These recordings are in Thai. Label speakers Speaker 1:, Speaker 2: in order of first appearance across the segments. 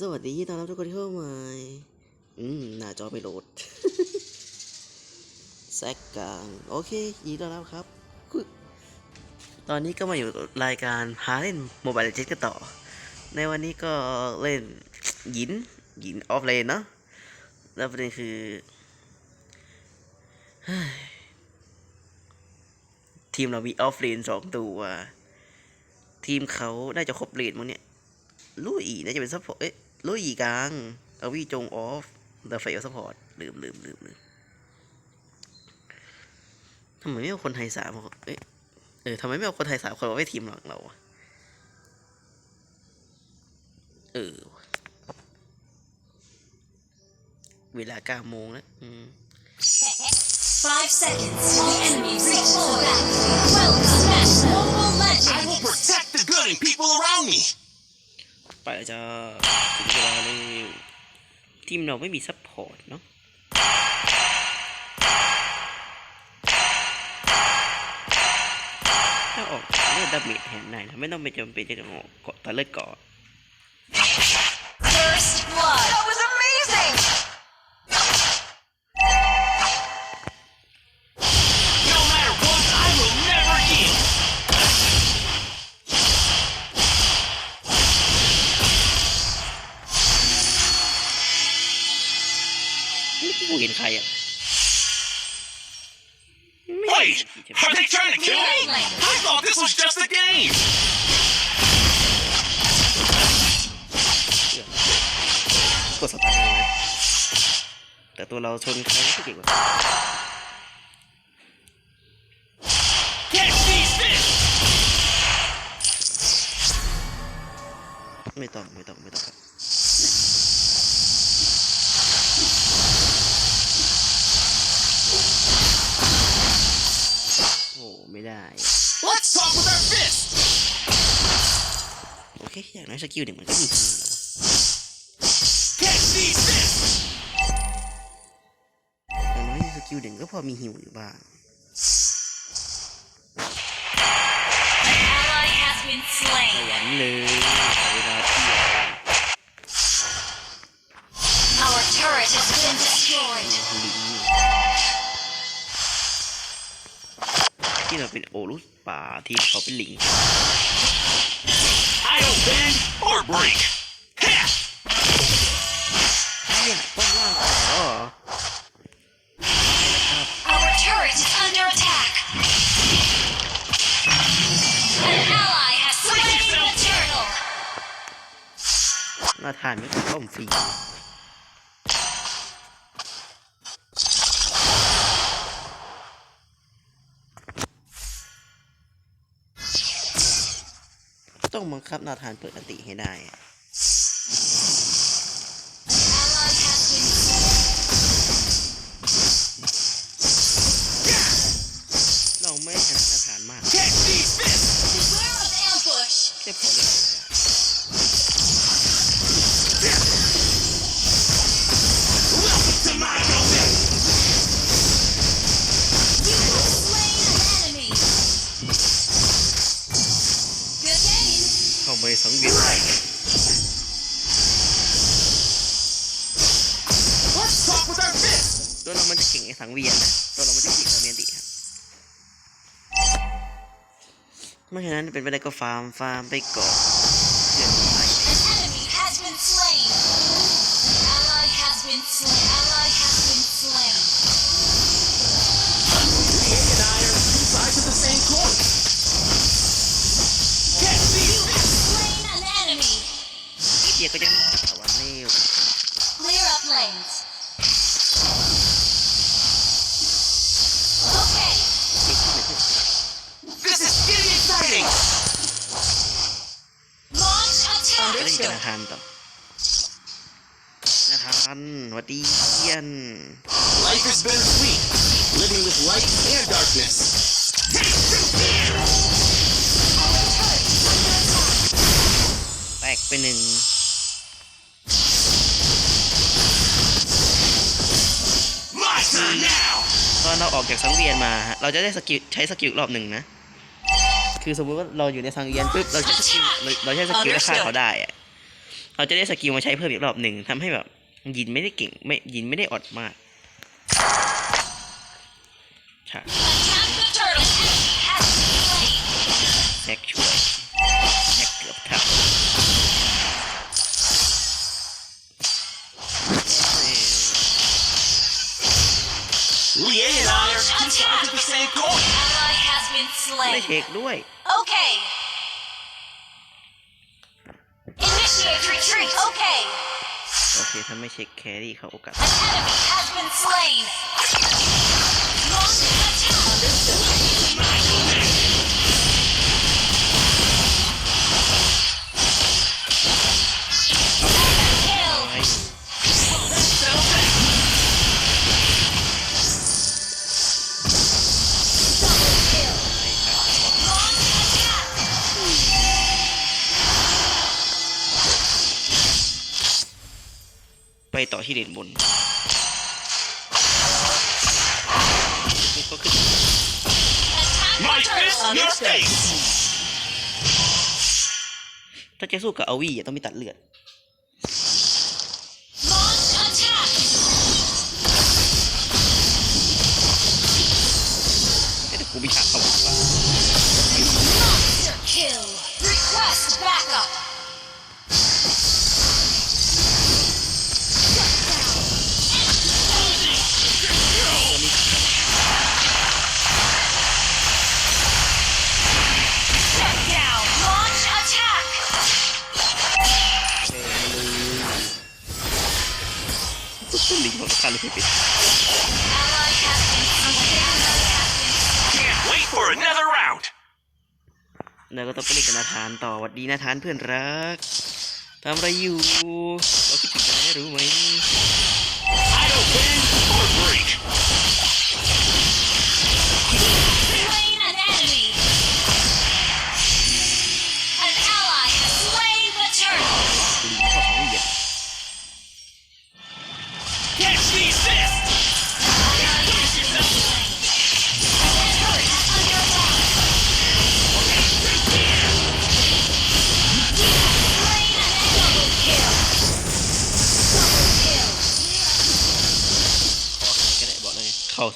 Speaker 1: สวัสดีต้อนรับทุกคนที่เข้ามาอืม หน้าจอไปโหลดแซกกลางโอเคยินดีต้อนรับครับ ตอนนี้ก็มาอยู่รายการหาเล่นโมบายเลเจกันต่อ ในวันนี้ก็เล่นหยินหยินออฟเลนเนาะแล้วประเด็นคือเฮ้ยทีมเรามีออฟเลนสองตัว ทีมเขาน่าจะครบเลนมั้งเนี่ย ลุยน่าจะเป็นซัพพอร์ตเอ๊ะลุยกลางเอาวีจงออฟเดอะเฟลซัพพอร์ตลืมลืมลืมลืมทำไมไม่เอาคนไทยสามคนเอ๊ะเออทำไมไม่เอาคนไทยสามคนมาไว้ทีมหลังเราอะเออว่ะเวลาเก้าโมงแล้วอืม
Speaker 2: Five seconds till the enemy reaches the battlefield. Welcome, Mobile
Speaker 3: I
Speaker 2: Legends!
Speaker 3: will protect the good and people around me.
Speaker 1: ไปจ้าถึงเวลาแล้วทีมเราไม่มีซัพพอร์ตเนาะถ้าออกเลือดดาเมจแทนได้นะไม่ต้องไปจำเป็นจะต้องออกเกาะตาเลือดเกาะ
Speaker 2: First blood!
Speaker 1: กดสตาร์ทเลยนะแต่ตัวเราชนใครก็เก่งกว่า
Speaker 3: Catch these fish.
Speaker 1: ไม่ต้องไม่ต้องไม่ต้องครับโอ้ไม่ได้
Speaker 3: Let's talk with our fists.
Speaker 1: โอเค อย่างน้อยสกิลหนึ่งมันก็มี อย่างน้อยสกิลหนึ่งก็พอมีฮิวอยู่บ้าง
Speaker 2: An ally has been
Speaker 1: ข
Speaker 2: slain.
Speaker 1: ยันเลยเวลาเที่ยว
Speaker 2: Our turret has been destroyed.
Speaker 1: ลิงที่เราเป็นโอรุสป่าทีมเขาเป็นลิง
Speaker 3: I don't bend or break. า
Speaker 1: ทานไม่ต้องต้มฟรีต้องบังคับนาทานเปิดอันติให้ได้ ไม่ฉะนั้นเป็นไปได้ก็ฟาร์มฟาร์มไปก่อนเดี๋ยวไป
Speaker 2: An enemy has been slain. An ally has been slain. Ally has been slain.
Speaker 3: Hank and I are two sides of the same coin. Catch these fish.
Speaker 2: Slain an enemy.
Speaker 1: นิดเดียวก็จะตะวันเร็ว
Speaker 2: attack.
Speaker 1: เล่นกับนาธานต่อนาธานหวัดดีเยียน
Speaker 3: Life is bittersweet, living with light and darkness.
Speaker 1: แตกไปหนึ่ง
Speaker 3: My turn now.
Speaker 1: ตอนเราออกจากสังเวียนมาฮะเราจะได้สกิลใช้สกิลรอบหนึ่งนะ คือสมมติว่าเราอยู่ในสังเวียนปุ๊บเราใช้สกิลเราเราใช้สกิลแล้วฆ่าเขาได้อะ เราจะได้สกิลมาใช้เพิ่มอีกรอบหนึ่งทำให้แบบ ยินไม่ได้เก่งไม่ยินไม่ได้อดมากใช่
Speaker 2: Attack the turtle. Has been slain.
Speaker 1: แฮกช่วยแฮกเกือบทับ
Speaker 3: Liang and I are two sides of the same coin.
Speaker 2: Ally has been
Speaker 1: ไม่
Speaker 2: slain.
Speaker 1: เช็คด้วย
Speaker 2: Okay. Initiate retreat. Okay.
Speaker 1: โอเคถ้าไม่เช็คแครี่เขาโอกาส
Speaker 2: An enemy has been slain. Launch attack. Kill.
Speaker 1: ต่อที่เลนบนนี่ก็ขึ้น
Speaker 2: Attack
Speaker 3: My
Speaker 2: the turtle.
Speaker 3: fist, your face.
Speaker 1: ถ้าจะสู้กับอาวีอะต้องมีตัดเลือด เลยตุ้ลิงของคาร์ลเพปิด
Speaker 3: Can't wait for another round.
Speaker 1: แล้วก็ต้องไปเล่นกับนาธานต่อหวัดดีนาธานเพื่อนรักทำอะไรอยู่เราคิดถึงนายรู้ไหม
Speaker 3: Idle bend or break.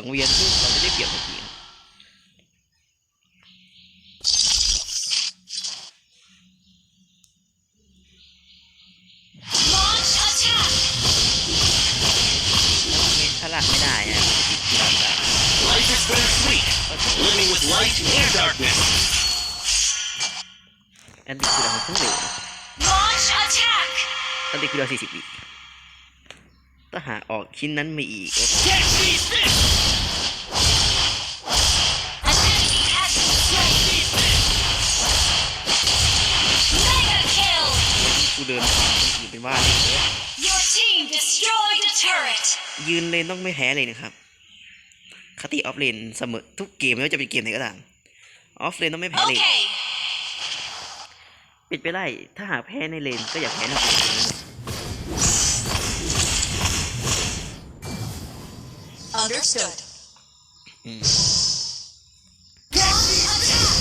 Speaker 1: สังเวียนปุ๊บเราจะได้เปรียบทันที
Speaker 2: Launch attack.
Speaker 1: ถ้าลากไม่ได้อะติดที่ลากได้
Speaker 3: Life is bittersweet. Living with light and darkness.
Speaker 1: แอนตี้คูดาวทั้งเร็ว
Speaker 2: Launch attack.
Speaker 1: แอนตี้คูดาวสี่สิบวิถ้าหากออกชิ้นนั้นมาอีกโอ้
Speaker 3: Catch these
Speaker 1: ยืนเลนต้องไม่แพ้เลยนะครับคติออฟเลนเสมอทุกเกมไม่ว่าจะเป็นเกมไหนก็ตามออฟเลนต้องไม่แพ้เลน
Speaker 2: Okay.
Speaker 1: ปิดไปได้ถ้าหากแพ้ในเลนก็อย่าแพ้ในเกม
Speaker 2: Understood.
Speaker 1: อืม
Speaker 2: Launch attack.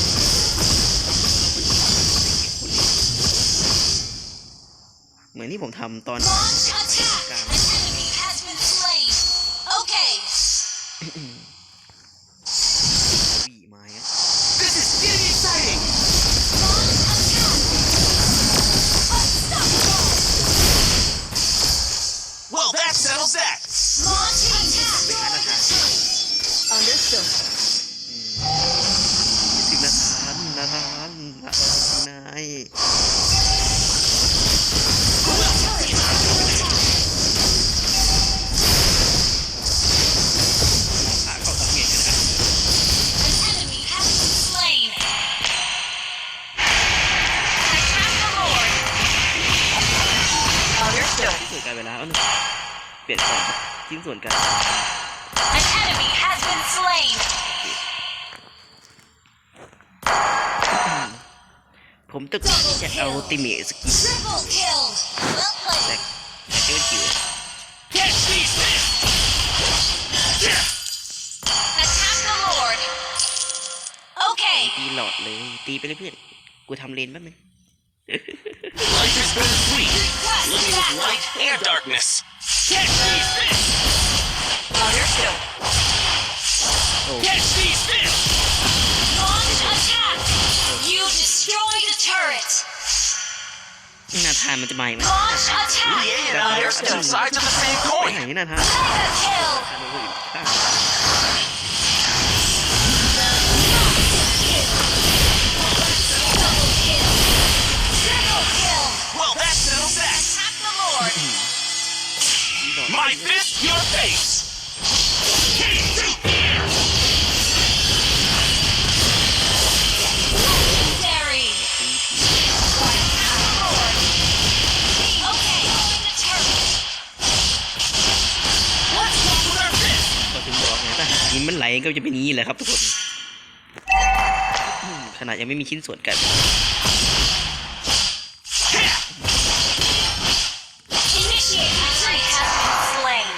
Speaker 1: เหมือนที่ผมทำตอน
Speaker 2: Launch
Speaker 1: กลาง mm การเวลาเอาหนึ่งเปลี่ยนก่อนชิ้นส่วนการ
Speaker 2: An enemy has been slain.
Speaker 1: ผมตึกที่จะเอาติเมสกิ
Speaker 2: Triple kill. Well
Speaker 1: แซ
Speaker 2: played.
Speaker 1: กแซกเกิลคิว
Speaker 3: Catch these fists.
Speaker 2: Attack the Lord. Okay.
Speaker 1: ตีหลอดเลย ตีไปเลยเพื่อน กูทำเลนแป๊บนึง
Speaker 3: Life is bittersweet,
Speaker 2: Request
Speaker 3: living with
Speaker 2: backup.
Speaker 3: light and darkness. Catch these fists!
Speaker 2: Understood.
Speaker 1: โอ้
Speaker 3: Catch these fists!
Speaker 2: Launch attack. You destroyed a turret.
Speaker 1: นาธานมันจะมาอีกไหม
Speaker 2: Launch attack.
Speaker 3: Yeah, they're two sides of the same
Speaker 1: ไป
Speaker 3: coin.
Speaker 1: ไหนนาธาน
Speaker 2: Mega kill.
Speaker 1: หากหินมันไหลก็จะเป็นอย่างนี้แหละครับทุกคนอืมขนาดยังไม่มีชิ้นส่วนกัน
Speaker 2: Initiate retreat has been slain.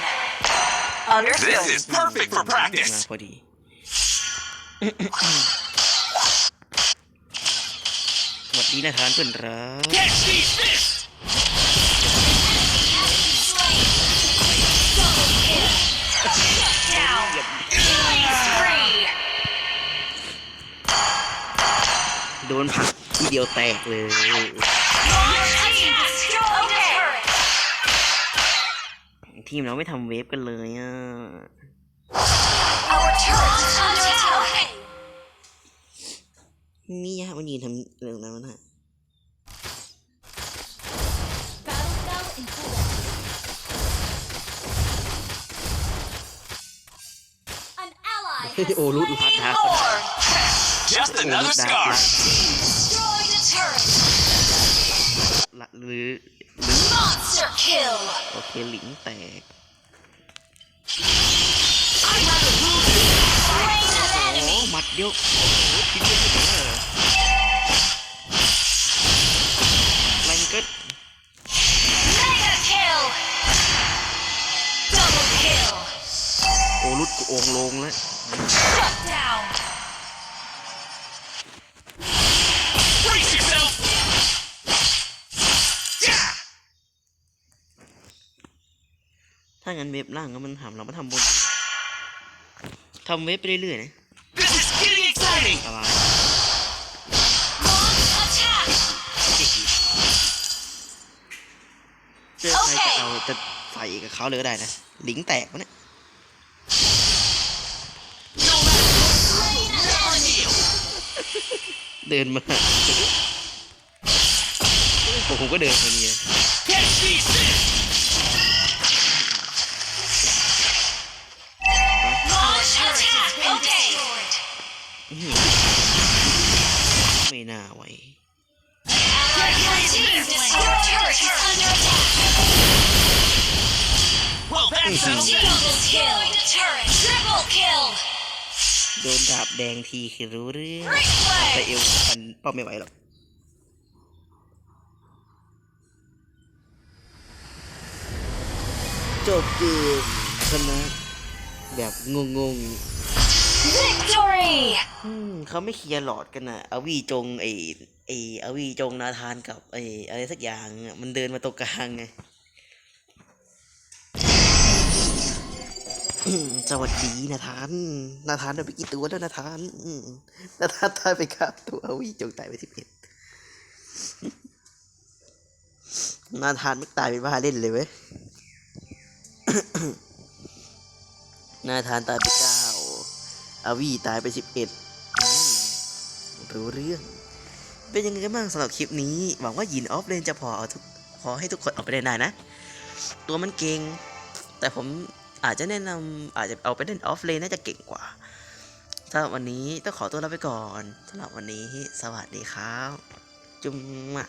Speaker 3: This is perfect for
Speaker 1: มา
Speaker 3: practice.
Speaker 1: พอดีสวัสดีนะทานเพื่อนรัก โดนผักทีเดียวแตกเลยทีมเราไม่ทำเวฟกันเลยอะมี่ยะมันยืนทำเรื่องนั้นนะโอ้ลุดพัดนะ
Speaker 3: Just
Speaker 1: โอ้รุ
Speaker 3: another
Speaker 1: ดดัก
Speaker 3: scar.
Speaker 2: Destroy the turret.
Speaker 1: ละหรือหรือ
Speaker 2: Monster kill.
Speaker 1: โอเคหลิงแตก
Speaker 2: Slain an
Speaker 1: โอ้
Speaker 2: enemy.
Speaker 1: หมัดเดียวโอ้โหทีเดียวางั้นเว็บล่างก็มันถามเรามาทำบนดิทำเว็บไปเรื่อยๆนะ
Speaker 3: This is getting exciting.
Speaker 1: อะไร
Speaker 2: Launch attack.
Speaker 1: เจอใครจะเอาจะใส่กับเขาเลยก็ได้นะหลิงแตกวะเนี่ย
Speaker 3: No matter what,
Speaker 2: Slain an enemy.
Speaker 1: เดินมาผมผมก็เดินมานี่นะ ไม่น่าไว้โดนดาบแดงทีคือรู้เรื่องแต่เอวมันป้อมไม่ไหวหรอกจบเกมชนะแบบงง
Speaker 2: ๆ
Speaker 1: ๆอืมเขาไม่เคลียร์หลอดกันนะอาวีจงไอไออาวีจงนาธานกับไออะไรสักอย่างอะมันเดินมาตรงกลางไง สวัสดีนาธานนาธานได้ไปกี่ตัวแล้วนาธานอืมนาธานตายไปครับตัวอาวีจงตายไปสิบเอ็ดนาธานไม่ตายเป็นบ้าเล่นเลยเว้ย นาธานตายไปเก้า อาวีตายไปสิบเอ็ดรู้เรื่อง เป็นยังไงกันบ้างสำหรับคลิปนี้ หวังว่ายินออฟเลนจะพอเอาทุกพอให้ทุกคนเอาไปได้ได้นะ ตัวมันเก่ง แต่ผมอาจจะแนะนำอาจจะเอาไปเล่นออฟเลนน่าจะเก่งกว่าสำหรับวันนี้ต้องขอตัวลาไปก่อนสำหรับวันนี้สวัสดีครับ จุ๊มมะ